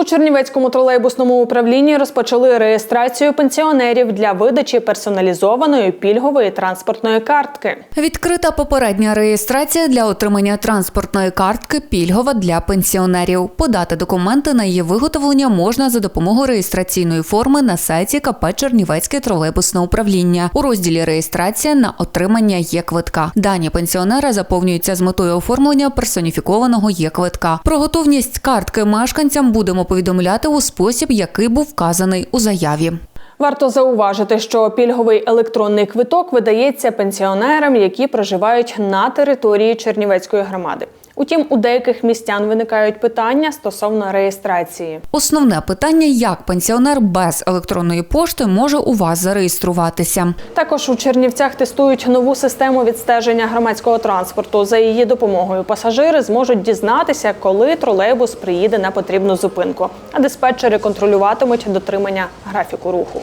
У Чернівецькому тролейбусному управлінні розпочали реєстрацію пенсіонерів для видачі персоналізованої пільгової транспортної картки. Відкрита попередня реєстрація для отримання транспортної картки пільгова для пенсіонерів. Подати документи на її виготовлення можна за допомогою реєстраційної форми на сайті КП Чернівецьке тролейбусне управління у розділі Реєстрація на отримання є-квитка. Дані пенсіонера заповнюються з метою оформлення персоніфікованого є-квитка. Про готовність картки мешканцям будемо повідомляти у спосіб, який був вказаний у заяві. Варто зауважити, що пільговий електронний квиток видається пенсіонерам, які проживають на території Чернівецької громади. Утім, у деяких містян виникають питання стосовно реєстрації. Основне питання: як пенсіонер без електронної пошти може у вас зареєструватися? Також у Чернівцях тестують нову систему відстеження громадського транспорту. За її допомогою пасажири зможуть дізнатися, коли тролейбус приїде на потрібну зупинку, а диспетчери контролюватимуть дотримання графіку руху.